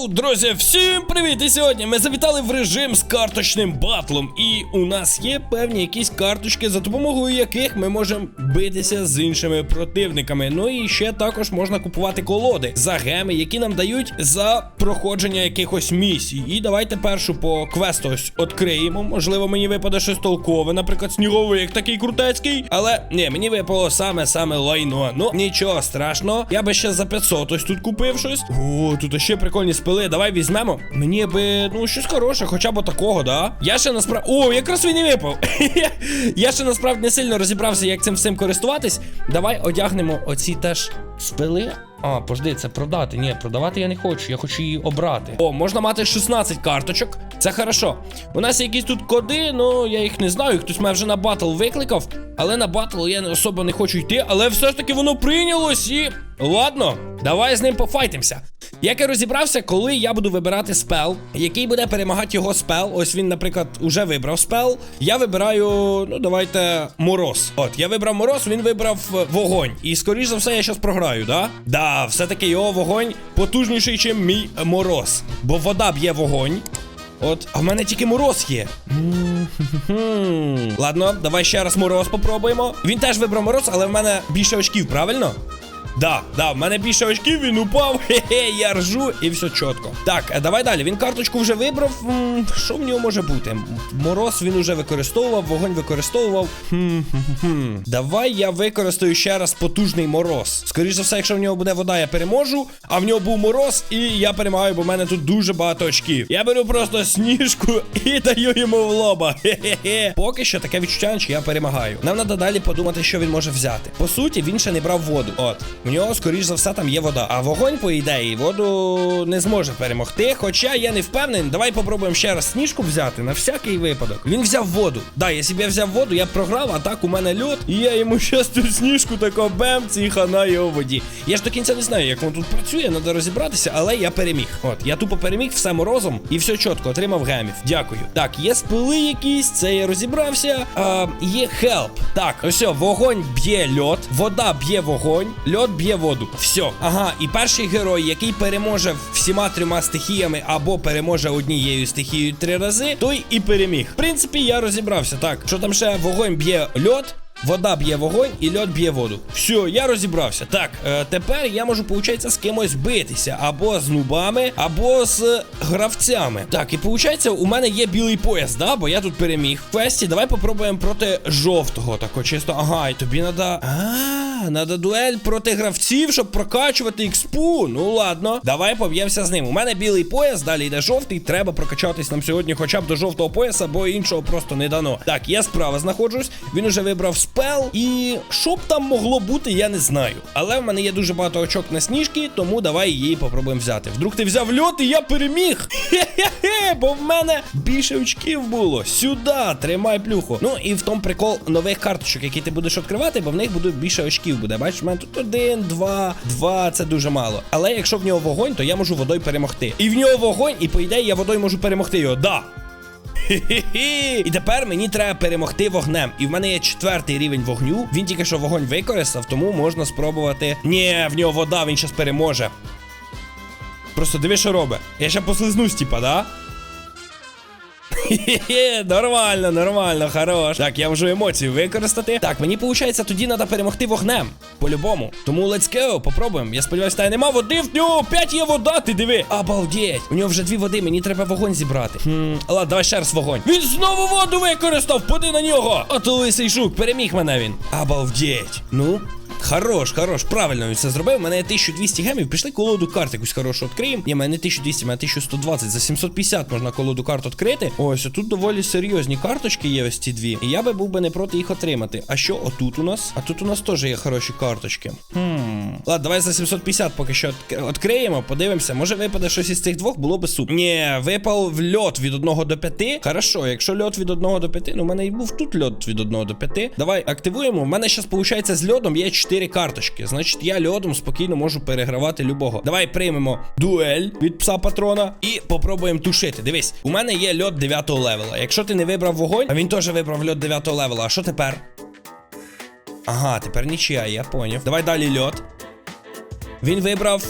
Йоу, друзі, всім привіт! І сьогодні ми завітали в режим з карточним батлом. І у нас є певні якісь карточки, за допомогою яких ми можемо битися з іншими противниками. Ну і ще також можна купувати колоди за геми, які нам дають за проходження якихось місій. І давайте першу по квесту ось відкриємо. Можливо, мені випаде щось толкове, наприклад, сніговий, як такий крутецький. Але ні, мені випало саме саме лайно. Ну нічого страшного. Я би ще за 500 ось тут купив щось. О, тут ще прикольні спили. Давай візьмемо. Мені би, ну, щось хороше, хоча б такого, да? Я ще насправді. О, якраз він і випав. Я ще насправді не сильно розібрався, як цим всім користуватись. Давай одягнемо оці теж спили. А, пожди, це продати. Ні, продавати я не хочу, я хочу її обрати. О, можна мати 16 карточок. Це хорошо. У нас якісь тут коди, ну я їх не знаю. Хтось мене вже на батл викликав, але на батл я особо не хочу йти. Але все ж таки воно прийнялось і. Ладно, давай з ним пофайтимся. Як я розібрався, коли я буду вибирати спел, який буде перемагати його спел. Ось він, наприклад, уже вибрав спел. Я вибираю, ну давайте, мороз. От, я вибрав мороз, він вибрав е, вогонь. І скоріш за все, я щас програю, да? Да, все-таки його вогонь потужніший, ніж мій мороз. Бо вода б'є вогонь. От, а в мене тільки мороз є. Ладно, давай ще раз мороз попробуємо. Він теж вибрав мороз, але в мене більше очків, правильно? Да, да, в мене більше очків, він упав. Хе-хе, я ржу і все чітко. Так, е, давай далі. Він карточку вже вибрав. Що в нього може бути? Мороз він уже використовував, вогонь використовував. Хм-хм-хм. Давай я використаю ще раз потужний мороз. Скоріше за все, якщо в нього буде вода, я переможу. А в нього був мороз, і я перемагаю, бо в мене тут дуже багато очків. Я беру просто сніжку і даю йому в лоба. Хе-хе-хе. Поки що таке відчуття, що я перемагаю. Нам треба далі подумати, що він може взяти. По суті, він ще не брав воду. От. Нього, скоріш за все, там є вода. А вогонь, по ідеї, воду не зможе перемогти. Хоча я не впевнений. Давай попробуємо ще раз сніжку взяти на всякий випадок. Він взяв воду. Да, якщо б я взяв воду, я б програв, а так у мене льот. І я йому щас цю сніжку тако бемц і хана його в воді. Я ж до кінця не знаю, як воно тут працює, треба розібратися, але я переміг. От, я тупо переміг все морозом і все чітко, отримав гемів. Дякую. Так, є спили якісь, це я розібрався. А, є хелп. Так, ось, вогонь б'є льот, вода б'є вогонь, льот б'є воду. Все. Ага, і перший герой, який переможе всіма трьома стихіями або переможе однією стихією три рази, той і переміг. В принципі, я розібрався. Так, що там ще вогонь б'є льот. Вода б'є вогонь і льот б'є воду. Все, я розібрався. Так, е, тепер я можу, виходить, з кимось битися. Або з нубами, або з гравцями. Так, і виходить, у мене є білий пояс, да? Бо я тут переміг. В квесті давай попробуємо проти жовтого. Тако чисто. Ага, і тобі треба. Надо дуель проти гравців, щоб прокачувати експу. Ну ладно, давай поб'ємося з ним. У мене білий пояс, далі йде жовтий. Треба прокачатись нам сьогодні хоча б до жовтого пояса, бо іншого просто не дано. Так, я справа знаходжусь. Він уже вибрав спел. І що б там могло бути, я не знаю. Але в мене є дуже багато очок на сніжки, тому давай її попробуємо взяти. Вдруг ти взяв льот і я переміг. Хе-хе-хе, бо в мене більше очків було. Сюди, тримай плюху. Ну і в тому прикол нових карточок, які ти будеш відкривати, бо в них буде більше очків буде. Бачиш, мене тут один, два, два, це дуже мало. Але якщо в нього вогонь, то я можу водою перемогти. І в нього вогонь, і по ідеї я водою можу перемогти його. Да. І тепер мені треба перемогти вогнем. І в мене є четвертий рівень вогню. Він тільки що вогонь використав, тому можна спробувати. Ні, в нього вода, він щас переможе. Просто диви, що робить. Я ще послизнусь, типа, да? Хе-хе, нормально, нормально, хорош. Так, я можу емоції використати. Так, мені виходить, тоді треба перемогти вогнем. По-любому. Тому let's go, попробуємо. Я сподіваюся, та нема води, в нього опять є вода, ти диви. Обалдеть. У нього вже дві води, мені треба вогонь зібрати. Хм, ладно, давай ще раз вогонь. Він знову воду використав, поди на нього. От лисий жук, переміг мене він. Обалдеть. Ну. Хорош, хорош, правильно він це зробив. У мене є 1200 гемів. Пішли колоду карт якусь хорошу відкриємо. Ні, мене не 1200, в мене 1120. За 750 можна колоду карт відкрити. Ось, тут доволі серйозні карточки є ось ці дві. І я би був би не проти їх отримати. А що отут у нас? А тут у нас теж є хороші карточки. Хм. Ладно, давай за 750 поки що відкриємо, подивимося. Може випаде щось із цих двох, було би супер. Ні, випав в льот від 1 до 5. Хорошо, якщо льот від 1 до 5, ну в мене і був тут льот від 1 до 5. Давай активуємо. У мене зараз виходить з льодом є 4 карточки. Значить, я льодом спокійно можу перегравати любого. Давай приймемо дуель від пса патрона і попробуємо тушити. Дивись, у мене є льот 9 левела. Якщо ти не вибрав вогонь, а він теж вибрав льот 9 левела. А що тепер? Ага, тепер нічия, я поняв. Давай далі льот. Він вибрав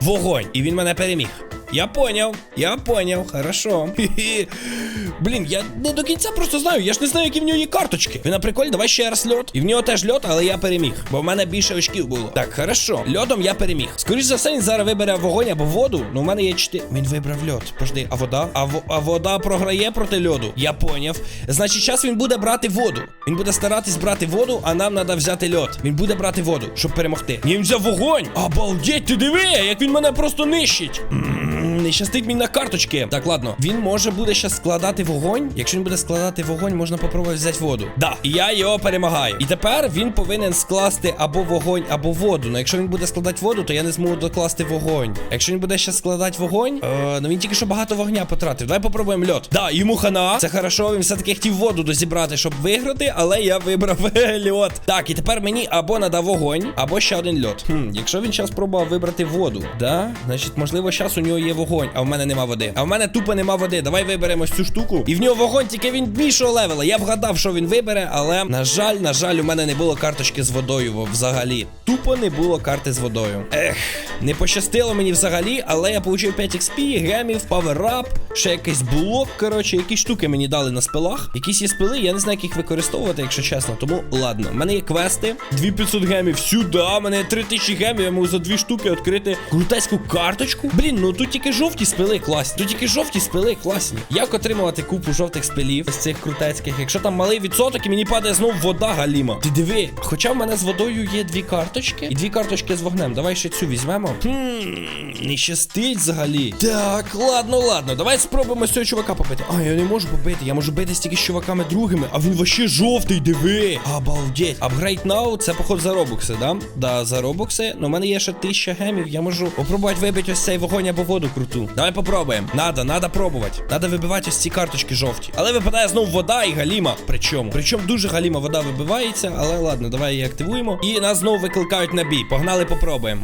вогонь, і він мене переміг. Я поняв, я поняв, хорошо. Блін, я не до кінця просто знаю, я ж не знаю, які в нього є карточки. Ви на давай ще раз льот. І в нього теж льот, але я переміг. Бо в мене більше очків було. Так, хорошо. Льодом я переміг. Скоріше за все, він зараз вибере вогонь або воду. Ну, в мене є 4. Він вибрав льот. Пожди, а вода? А, во- а вода програє проти льоду. Я поняв. Значить, час він буде брати воду. Він буде старатись брати воду, а нам треба взяти льот. Він буде брати воду, щоб перемогти. Він взяв вогонь. Обалдеть, ти диви, як він мене просто нищить. Не щастить мені на карточки. Так, ладно. Він може буде ще складати вогонь. Якщо він буде складати вогонь, можна попробувати взяти воду. Да, і я його перемагаю. І тепер він повинен скласти або вогонь, або воду. Ну якщо він буде складати воду, то я не зможу докласти вогонь. Якщо він буде ще складати вогонь, е, ну він тільки що багато вогня потратив. Давай попробуємо льот. Да, йому хана. Це хорошо. Він все-таки хотів воду дозібрати, щоб виграти, але я вибрав льот. Так, і тепер мені або надав вогонь, або ще один льот. Хм, якщо він зараз пробував вибрати воду, да? Значить, можливо, зараз у нього є вогонь, а в мене нема води. А в мене тупо нема води. Давай виберемо цю штуку. І в нього вогонь, тільки він більшого левела. Я вгадав, що він вибере, але на жаль, на жаль, у мене не було карточки з водою взагалі. Тупо не було карти з водою. Ех, не пощастило мені взагалі, але я получив 5 XP, гемів, паверап, ще якийсь блок. Коротше, якісь штуки мені дали на спилах. Якісь є спили, я не знаю, як їх використовувати, якщо чесно. Тому ладно. У мене є квести. 2500 гемів сюди. У мене 3000 гемів. Я можу за дві штуки відкрити крутецьку карточку. Блін, ну тут тільки жовті спили класні. Тут тільки жовті спили класні. Як отримувати купу жовтих спилів з цих крутецьких? Якщо там малий відсоток і мені падає знов вода галіма. Ти диви, хоча в мене з водою є дві карточки і дві карточки з вогнем. Давай ще цю візьмемо. Хм, не щастить взагалі. Так, ладно, ладно. Давай спробуємо з цього чувака побити. А, я не можу побити. Я можу битись тільки з чуваками другими, а він вообще жовтий, диви. Обалдеть. Upgrade now, це поход за робокси, да? Да, за робокси. Ну, у мене є ще 1000 гемів. Я можу попробувати вибити ось цей вогонь або воду круту. Давай попробуємо. Надо, надо пробувати. Надо вибивати ось ці карточки жовті. Але випадає знов вода і галіма. Причому. Причому дуже галіма вода вибивається, але ладно, давай її активуємо. І нас знову викликають на бій. Погнали, попробуємо.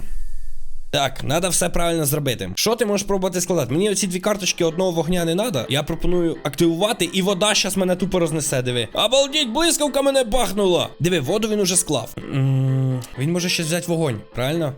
Так, треба все правильно зробити. Що ти можеш пробувати складати? Мені оці дві карточки одного вогня не треба. Я пропоную активувати, і вода щас мене тупо рознесе. Диви. Обалдіть, блискавка мене бахнула. Диви, воду він уже склав. М, Він може ще взяти вогонь, правильно?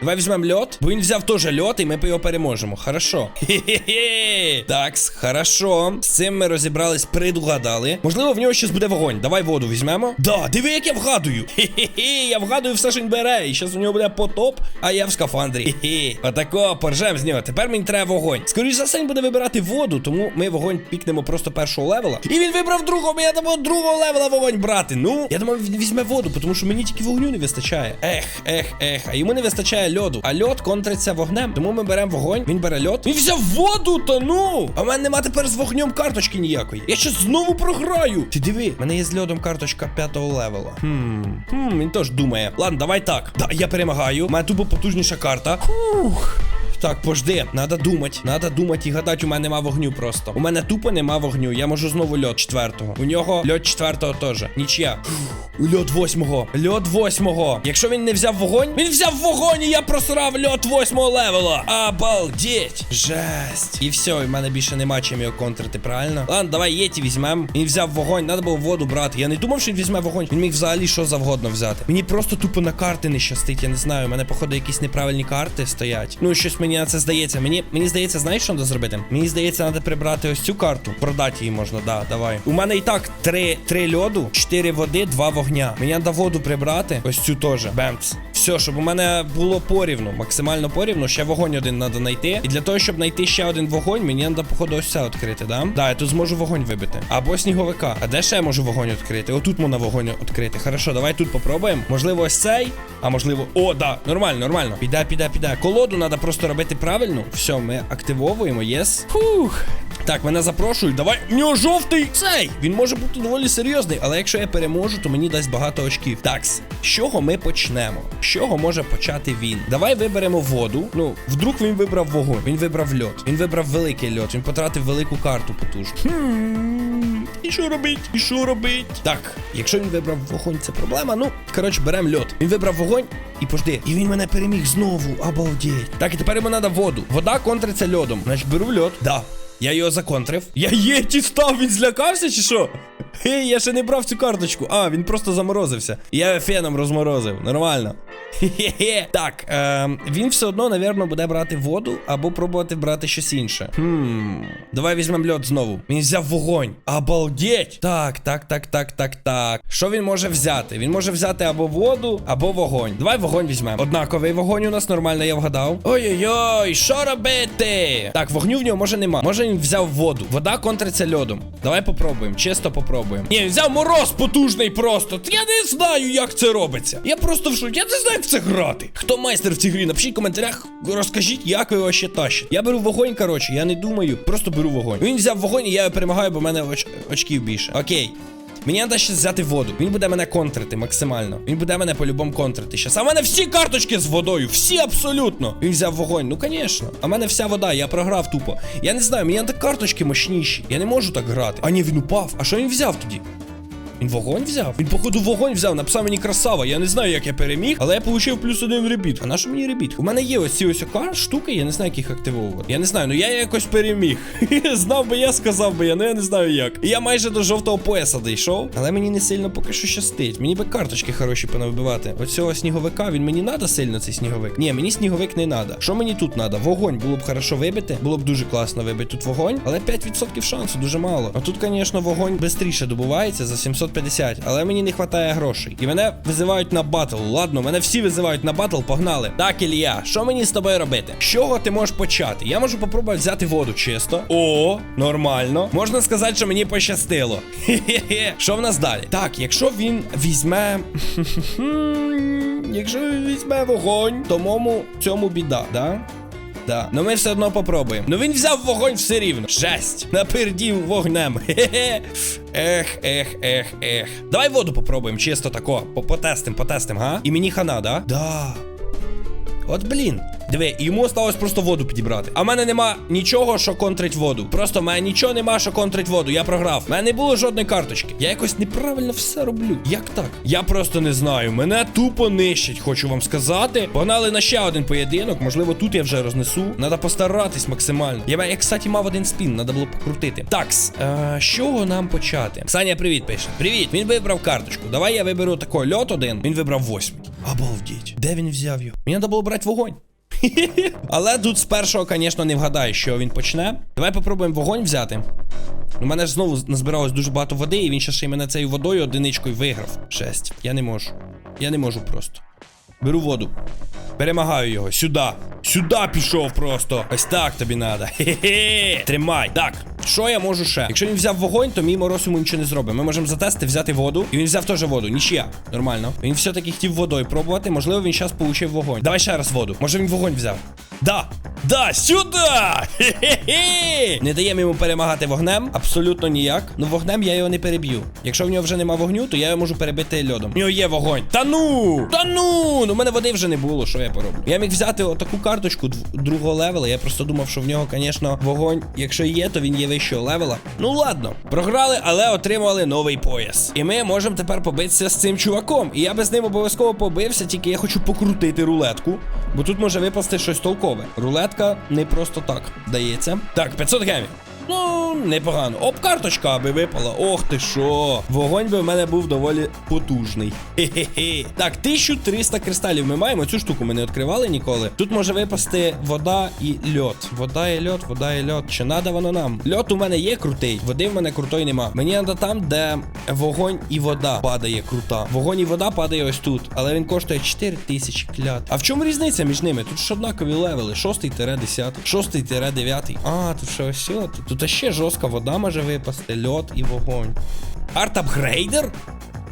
Давай візьмемо льот, бо він взяв теж льот, і ми його переможемо. Хорошо. Хе-хе-хе. Такс, хорошо. З цим ми розібрались, предугадали. Можливо, в нього щось буде вогонь. Давай воду візьмемо. Да, диви, як я вгадую. Хе-хе-хе, я вгадую все, що він бере. І зараз у нього буде потоп, а я в скафандрі. Хе-хе. Отако, поржем з нього. Тепер мені треба вогонь. Скоріше за все, він буде вибирати воду, тому ми вогонь пікнемо просто першого левела. І він вибрав другого, я думав другого левела вогонь брати. Ну, я думав, він візьме воду, тому що мені тільки вогню не вистачає. Ех, ех, ех. А йому не вистачає льоду. А льод контриться вогнем. Тому ми беремо вогонь, він бере льод. Він взяв воду, та ну! А в мене нема тепер з вогнем карточки ніякої. Я ще знову програю. Ти диви, в мене є з льодом карточка п'ятого левела. Хм, хм, він теж думає. Ладно, давай так. Да, я перемагаю. У мене тупо потужніша карта. Фух. Так, пожди, надо думати. Надо думати і гадати, у мене нема вогню просто. У мене тупо нема вогню. Я можу знову льот четвертого. У нього льот четвертого теж. Нічия. Льот восьмого. Льот восьмого. Якщо він не взяв вогонь, він взяв вогонь і я просрав льот восьмого левела. Обалдеть. Жесть. І все, в мене більше нема чим його контрити, правильно? Ладно, давай єті візьмем. Він взяв вогонь, треба було воду брати. Я не думав, що він візьме вогонь. Він міг взагалі що завгодно взяти. Мені просто тупо на карти не щастить. Я не знаю. У мене, походу, якісь неправильні карти стоять. Ну, щось мені на це здається. Мені мені здається, знаєш, що треба зробити? Мені здається, треба прибрати ось цю карту. Продати її можна, да, давай. У мене і так три, три льоду, чотири води, два вогня. Мені треба воду прибрати. Ось цю теж. Бемц. Все, щоб у мене було порівну, максимально порівну. Ще вогонь один треба знайти. І для того, щоб знайти ще один вогонь, мені треба, походу, ось це відкрити, да? Да, я тут зможу вогонь вибити. Або сніговика. А де ще я можу вогонь відкрити? Отут можна вогонь відкрити. Хорошо, давай тут попробуємо. Можливо, ось цей. А можливо. О, да, нормально, нормально. Піде, піде, піде. Колоду треба просто робити правильно. Все, ми активовуємо, єс. Фух. Так, мене запрошують. Давай. У нього жовтий цей. Він може бути доволі серйозний, але якщо я переможу, то мені дасть багато очків. Такс, з чого ми почнемо? З чого може почати він? Давай виберемо воду. Ну, вдруг він вибрав вогонь. Він вибрав льот. Він вибрав великий льот. Він потратив велику карту потужну. Хм, І що робить? І що робить? Так, якщо він вибрав вогонь, це проблема. Ну, коротше, беремо льот. Він вибрав вогонь. І пожди, і він мене переміг знову. Обалдеть. Так, і тепер йому треба воду. Вода контриться льодом. Значить, беру льот. Да. Я його законтрив. Я єті став, він злякався чи що? Хе, я ще не брав цю карточку. А, він просто заморозився. Я феном розморозив. Нормально. Хе-хе. Так, е, він все одно, напевно, буде брати воду або пробувати брати щось інше. Хм. Давай візьмемо льод знову. Він взяв вогонь. Обалдеть! Так, так, так, так, так, так. Що він може взяти? Він може взяти або воду, або вогонь. Давай вогонь візьмемо. Однаковий вогонь у нас нормально, я вгадав. Ой-ой-ой, що робити? Так, вогню в нього може нема. Може він взяв воду. Вода контриться льодом. Давай попробуємо, чисто попробуємо. Ні, взяв мороз потужний просто. Я не знаю, як це робиться. Я просто в шоці. Я не знаю, як це грати. Хто майстер в цій грі? Напишіть в коментарях, розкажіть, як ви його ще тащите. Я беру вогонь, коротше, я не думаю, просто беру вогонь. Він взяв вогонь, і я перемагаю, бо в мене оч... очків більше. Окей. Мені треба ще взяти воду. Він буде мене контрити максимально. Він буде мене по-любому контрити. Щас. А в мене всі карточки з водою. Всі абсолютно. Він взяв вогонь. Ну, звісно. А в мене вся вода, я програв тупо. Я не знаю, мені так карточки мощніші. Я не можу так грати. А ні, він упав. А що він взяв тоді? Він вогонь взяв? Він, походу, вогонь взяв, написав мені красава. Я не знаю, як я переміг, але я отримав плюс один ребіт. А на що мені ребіт? У мене є ось ці ось окар штуки, я не знаю, як їх активовувати. Я не знаю, ну я якось переміг. Знав би я, сказав би я, ну я не знаю як. І я майже до жовтого пояса дійшов, але мені не сильно поки що щастить. Мені би карточки хороші понавбивати. Оцього сніговика, він мені надо сильно цей сніговик. Ні, мені сніговик не надо. Що мені тут надо? Вогонь було б хорошо вибити. Було б дуже класно вибити тут вогонь, але 5% шансу дуже мало. А тут, звісно, вогонь швидше добувається за 750, але мені не вистачає грошей. І мене визивають на батл. Ладно, мене всі визивають на батл, погнали. Так, Ілля, що мені з тобою робити? З чого ти можеш почати? Я можу попробувати взяти воду чисто. О, нормально. Можна сказати, що мені пощастило. Хе-хе-хе. Що в нас далі? Так, якщо він візьме. Якщо він візьме вогонь, то мому цьому біда, да? Да. Ну ми все одно попробуємо. Ну він взяв вогонь все рівно. Жесть. Напердів вогнем. Хе-хе. Ех, ех, ех, ех. Давай воду попробуємо, чисто тако. По- Потестим, потестим, га? І мені хана, да? Да. От блін. Диви, йому осталось просто воду підібрати. А в мене нема нічого, що контрить воду. Просто в мене нічого нема, що контрить воду. Я програв. В мене не було жодної карточки. Я якось неправильно все роблю. Як так? Я просто не знаю. Мене тупо нищить, хочу вам сказати. Погнали на ще один поєдинок. Можливо, тут я вже рознесу. Надо постаратись максимально. Я, я кстати, мав один спін, треба було покрутити. Такс, е, з чого нам почати? Саня, привіт, пише. Привіт. Він вибрав карточку. Давай я виберу такий льот один. Він вибрав восьмий. Обалдіть. Де він взяв його? Мені треба було брати вогонь. Але тут з першого, звісно, не вгадаю, що він почне. Давай попробуємо вогонь взяти. У мене ж знову назбиралось дуже багато води, і він ще ще й мене цією водою одиничкою виграв. Шесть. Я не можу. Я не можу просто. Беру воду. Перемагаю його. Сюди. Сюди пішов просто. Ось так тобі надо. Хе-хе. Тримай. Так. Що я можу ще? Якщо він взяв вогонь, то мій мороз йому нічого не зробить. Ми можемо затестити, взяти воду. І він взяв теж воду. Нічия. Нормально. Він все-таки хотів водою пробувати. Можливо, він зараз получив вогонь. Давай ще раз воду. Може він вогонь взяв. Да. Да, сюди! Хе-хе-хе! Не даємо йому перемагати вогнем. Абсолютно ніяк. Ну вогнем я його не переб'ю. Якщо в нього вже нема вогню, то я його можу перебити льодом. У нього є вогонь. Та ну! Та ну! Ну в мене води вже не було, що я пороблю. Я міг взяти отаку карточку другого левела. Я просто думав, що в нього, звісно, вогонь. Якщо є, то він є вищого левела. Ну ладно, програли, але отримали новий пояс. І ми можемо тепер побитися з цим чуваком. І я би з ним обов'язково побився, тільки я хочу покрутити рулетку. Бо тут може випасти щось толкове. Рулетка не просто так дається. Так, 500 гемів. Ну, непогано. Оп, карточка аби випала. Ох ти що. Вогонь би в мене був доволі потужний. Хе-хе-хе. Так, 1300 кристалів ми маємо. Цю штуку ми не відкривали ніколи. Тут може випасти вода і льот. Вода і льот, вода і льот. Чи надо воно нам? Льот у мене є крутий, води в мене крутої нема. Мені треба там, де вогонь і вода падає крута. Вогонь і вода падає ось тут. Але він коштує 4000 клят. А в чому різниця між ними? Тут ж однакові левели. 6-10, 6-9. А, тут ще ось. Тут, тут ще жорстка вода може випасти, льот і вогонь. Арт-апгрейдер?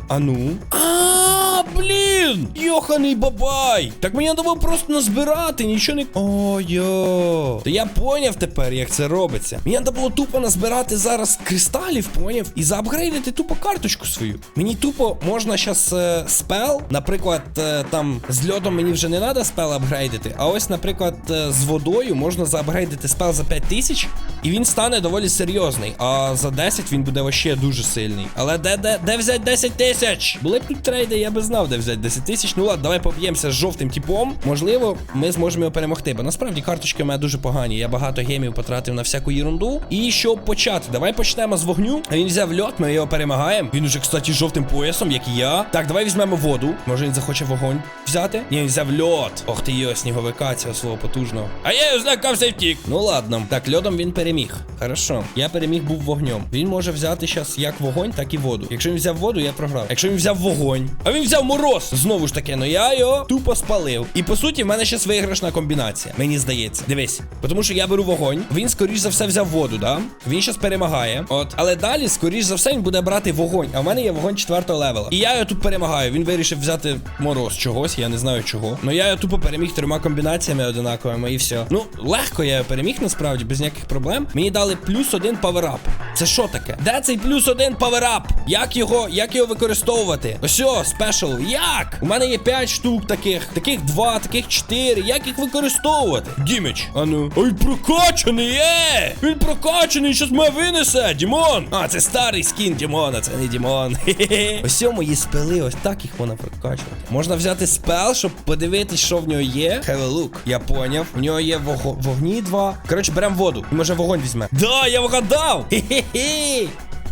А ну. А, блін! Йоханий бабай! Так мені треба просто назбирати, нічого не. О, йо. То я поняв тепер, як це робиться. Мені треба було тупо назбирати зараз кристалів, поняв? І заапгрейдити тупо карточку свою. Мені тупо можна зараз е, спел. Наприклад, е, там з льодом мені вже не треба спел апгрейдити. А ось, наприклад, е, з водою можна заапгрейдити спел за 5000. І він стане доволі серйозний. А за 10 він буде вообще дуже сильний. Але де де, де взяти 10 тисяч? Були б тут трейди, я би знав, де взяти 10 тисяч. Ну ладно, давай поб'ємося з жовтим типом. Можливо, ми зможемо його перемогти. Бо насправді карточки у мене дуже погані. Я багато гемів потратив на всяку ерунду. І щоб почати, давай почнемо з вогню. Він взяв льот, ми його перемагаємо. Він уже, кстати, жовтим поясом, як і я. Так, давай візьмемо воду. Може він захоче вогонь взяти? Ні, він взяв льот. Ох ти його, сніговика цього свого потужного. А я його злякався і втік. Ну ладно. Так, льодом він переміг. Хорошо. Я переміг був вогнем. Він може взяти зараз як вогонь, так і воду. Якщо він взяв воду, я програв. Якщо він взяв вогонь, а він взяв мороз. Знову ж таки, ну я його тупо спалив. І по суті, в мене зараз виграшна комбінація. Мені здається. Дивись. Тому що я беру вогонь. Він, скоріш за все, взяв воду, да? Він зараз перемагає. От. Але далі, скоріш за все, він буде брати вогонь. А в мене є вогонь четвертого левела. І я його тут перемагаю. Він вирішив взяти мороз чогось, я не знаю чого. Ну я його тупо переміг трьома комбінаціями одинаковими і все. Ну, легко я його переміг, насправді, без ніяких проблем. Мені дали плюс один паверап. Це що таке? Де цей плюс один паверап? Як його, як його використовувати? Ось спешл. Як? У мене є 5 штук таких, таких 2, таких 4. Як їх використовувати? Діміч. А ну. Ой, прокачаний, є! Він прокачаний, щось мене винесе. Дімон. А, це старий скін Дімона, це не Дімон. Ось мої спели, ось так їх можна прокачувати. Можна взяти спел, щоб подивитись, що в нього є. Have a look. Я поняв. У нього є вого... вогні два. Коротше, беремо воду. Він може вогонь візьме. Да, я вгадав! Хе-хе-хе.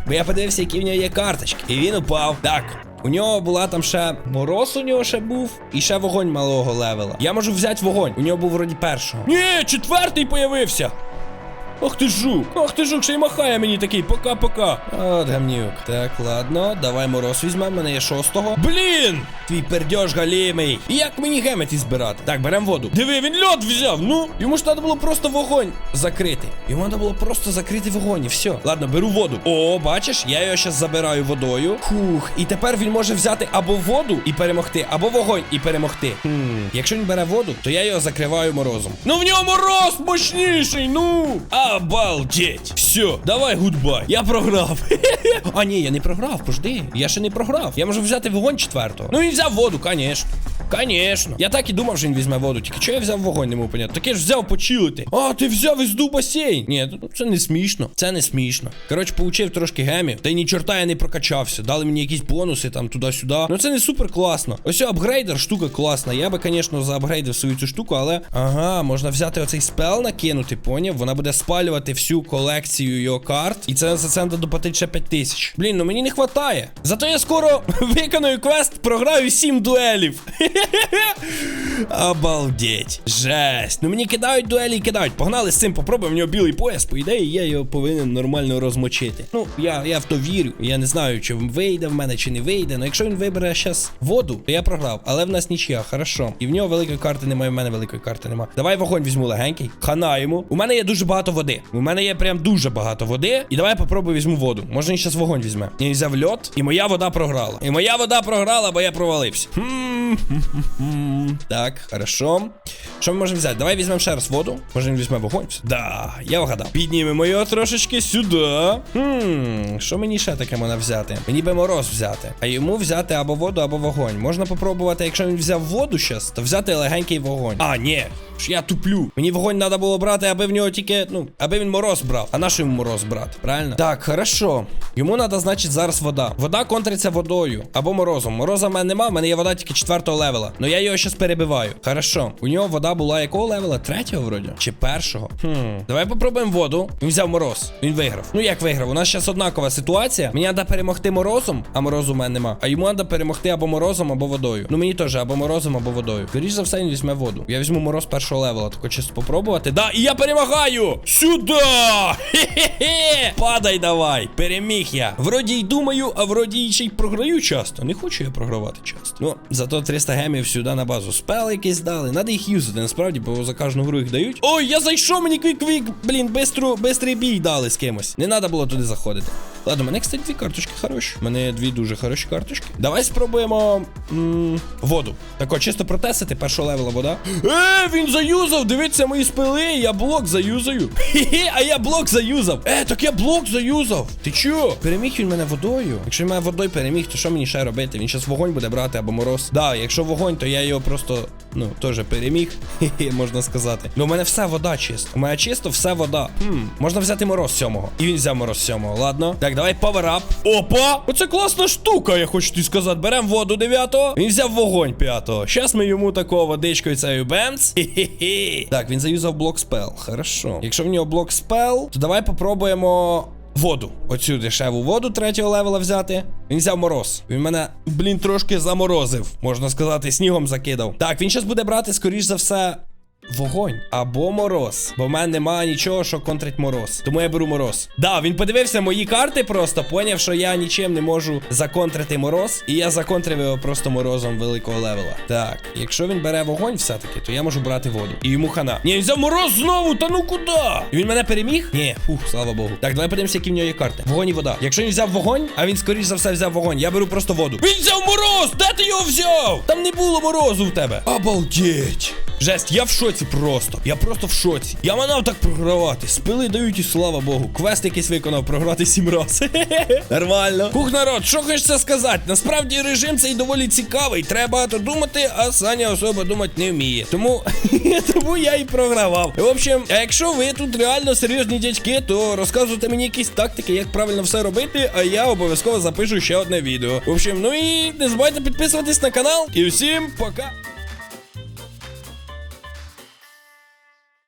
Бо я подивився, які в нього є карточки. І він упав. Так. У нього була там ще мороз, у нього ще був, і ще вогонь малого левела. Я можу взяти вогонь. У нього був вроді першого. Ні, четвертий появився. Ох ти жук, ох ти жук, ще й махає мені такий, пока-пока. От гамнюк. Так, ладно, давай мороз візьмемо, мене є шостого. Блін! Твій пердьош галімий. І як мені геметі збирати? Так, беремо воду. Диви, він льод взяв. Ну, йому ж треба було просто вогонь закрити. Йому треба було просто закрити вогонь і все. Ладно, беру воду. О, бачиш, я його зараз забираю водою. Фух, і тепер він може взяти або воду і перемогти, або вогонь і перемогти. Хм. Якщо він бере воду, то я його закриваю морозом. Ну в нього мороз мощніший, ну! Обалдеть! Все, давай гудбай. Я програв. а ні, я не програв, пожди. Я ще не програв. Я можу взяти вогонь четвертого. Ну він взяв воду, конечно. Конечно. Я так і думав, що він візьме воду. Тільки чого я взяв вогонь, не можу понятно. Таке ж взяв почилити. А, ти взяв із ду басейн. Ні, ну, це не смішно. Це не смішно. Коротше, получив трошки гемів. Та й ні чорта я не прокачався. Дали мені якісь бонуси там туди-сюди. Ну це не супер класно. Ось апгрейдер, штука класна. Я би, звісно, заапгрейдив свою цю штуку, але. Ага, можна взяти оцей спел накинути, поняв? Вона буде спалювати всю колекцію його карт. І це за це треба ще 5 тисяч. Блін, ну мені не вистачає. Зато я скоро виконую квест, програю 7 дуелів. Обалдеть. Жесть. Ну мені кидають дуелі і кидають. Погнали з цим, попробуємо. В нього білий пояс. По ідеї, я його повинен нормально розмочити. Ну, я, я в то вірю. Я не знаю, чи вийде в мене, чи не вийде. Ну якщо він вибере зараз воду, то я програв. Але в нас нічия, хорошо. І в нього великої карти немає, в мене великої карти немає. Давай вогонь візьму легенький. Хана йому. У мене є дуже багато води. У мене є прям дуже багато води. І давай я попробую візьму воду. Може зараз вогонь візьме. Я взяв льот, і моя вода програла. І моя вода програла, бо я провалився. Так, хорошо. Що ми можемо взяти? Давай візьмемо ще раз воду. Може він візьме вогонь? Да, я вгадав. Піднімемо його трошечки сюди. Хм, що мені ще таке можна взяти? Мені би мороз взяти. А йому взяти або воду, або вогонь. Можна попробувати, якщо він взяв воду щас, то взяти легенький вогонь. А, ні. Я туплю. Мені вогонь треба було брати, аби в нього тільки, ну, аби він мороз брав. А на що йому мороз брати? Правильно? Так, хорошо. Йому треба, значить, зараз вода. Вода контриться водою або морозом. Мороза в мене нема, в мене є вода тільки четвертого левела. Ну я його щас перебиваю. Хорошо. У нього вода була якого левела? Третього вроді? Чи першого? Хм. Давай попробуємо воду. Він взяв мороз. Він виграв. Ну як виграв? У нас зараз однакова ситуація. Мені треба перемогти морозом, а морозу в мене нема. А йому треба перемогти або морозом, або водою. Ну мені теж або морозом, або водою. Скоріше за все, він візьме воду. Я візьму мороз першого левела, тако чисто попробувати. Да, і я перемагаю! Сюди! Хе-хе-хе! Падай давай! Переміг я. Вроді й думаю, а вроді й ще й програю часто. Не хочу я програвати часто. Ну, зато 300 гемів сюди на базу. Спел якісь дали. Надо їх юзати, насправді, бо за кожну гру їх дають. Ой, я зайшов, мені квік-квік, блін, бистру, бистрий бій дали з кимось. Не треба було туди заходити. Ладно, у мене, кстати, дві карточки хороші. У мене дві дуже хороші карточки. Давай спробуємо м, воду. Тако, чисто протестити першого левела вода. Е, він заюзав! Дивіться мої спили, я блок заюзаю. Хі-хі, а я блок заюзав. Е, так я блок заюзав. Ти чо? Переміг він мене водою. Якщо він мене водою переміг, то що мені ще робити? Він зараз вогонь буде брати або мороз. Да, якщо вогонь, то я його просто, ну, теж переміг. Хі-хі, можна сказати. Ну, у мене все вода чисто. У мене чисто все вода. Хм, можна взяти мороз сьомого. І він взяв мороз сьомого, ладно. Так, давай паверап. Опа! Оце класна штука, я хочу тобі сказати. Беремо воду дев'ятого. Він взяв вогонь п'ятого. Щас ми йому такого водичкою цією бемц. Хі-хі-хі. Так, він заюзав блок спел. Хорошо. Якщо в нього блок спел, то давай попробуємо. Воду. Оцю дешеву воду третього левела взяти. Він взяв мороз. Він мене, блін, трошки заморозив. Можна сказати, снігом закидав. Так, він зараз буде брати, скоріш за все, Вогонь або мороз. Бо в мене немає нічого, що контрить мороз. Тому я беру мороз. Да, він подивився мої карти, просто поняв, що я нічим не можу законтрити мороз. І я законтрив його просто морозом великого левела. Так, якщо він бере вогонь все-таки, то я можу брати воду. І йому хана. Ні, він взяв мороз знову, та ну куди? І він мене переміг? Ні, фух, слава Богу. Так, давай подивимося, які в нього є карти. Вогонь і вода. Якщо він взяв вогонь, а він скоріш за все взяв вогонь, я беру просто воду. Він взяв мороз! Де ти його взяв? Там не було морозу в тебе. Обалдеть. Жесть, я в шоці просто. Я просто в шоці. Я манав так програвати. Спили дають і слава Богу. Квест якийсь виконав програти сім раз. Нормально. Хух, народ, що хочеться сказати? Насправді режим цей доволі цікавий. Треба багато думати, а Саня особо думати не вміє. Тому, тому я і програвав. В общем, а якщо ви тут реально серйозні дядьки, то розказуйте мені якісь тактики, як правильно все робити, а я обов'язково запишу ще одне відео. В общем, ну і не забувайте підписуватись на канал. І всім пока.